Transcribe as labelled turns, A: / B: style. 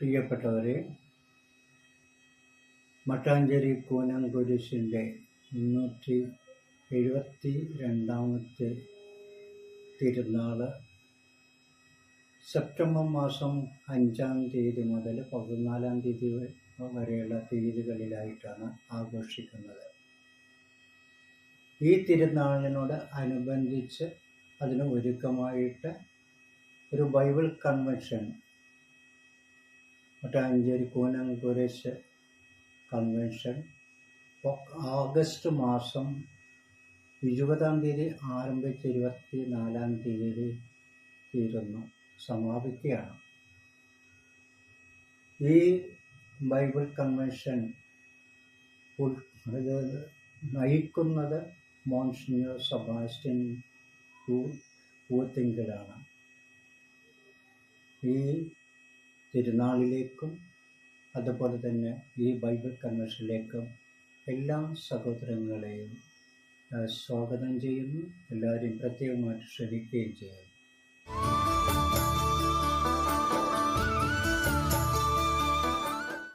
A: പ്രിയപ്പെട്ടവരെ മട്ടാഞ്ചേരി കൂനംകുരിശിന്റെ മുന്നൂറ്റി എഴുപത്തി രണ്ടാമത്തെ തിരുനാൾ സെപ്റ്റംബർ മാസം അഞ്ചാം തീയതി മുതൽ പതിനാലാം തീയതി വരെയുള്ള തീയതികളിലായിട്ടാണ് ആഘോഷിക്കുന്നത്. ഈ തിരുനാളിനോട് അനുബന്ധിച്ച് അതിന് ഒരുക്കമായിട്ട് ഒരു Bible convention Mattancherry Koonamkurish convention. August മാസം ഇരുപതാം തീയതി ആരംഭിച്ച് ഇരുപത്തി നാലാം തീയതി തീരുന്നു. സമാപിക്കുകയാണ്. ഈ ബൈബിൾ കൺവെൻഷൻ ഉൾ- ഇത് നയിക്കുന്നത് മോൺസിഞ്ഞർ സെബാസ്റ്റ്യൻ പൂത്തിങ്കിലാണ് ഈ തിരുനാളിലേക്കും അതുപോലെ തന്നെ ഈ ബൈബിൾ കൺവെൻഷനിലേക്കും എല്ലാ സഹോദരങ്ങളെയും സ്വാഗതം ചെയ്യുന്നു. എല്ലാവരെയും പ്രത്യേകമായിട്ട് ക്ഷണിക്കുകയും ചെയ്യുന്നു.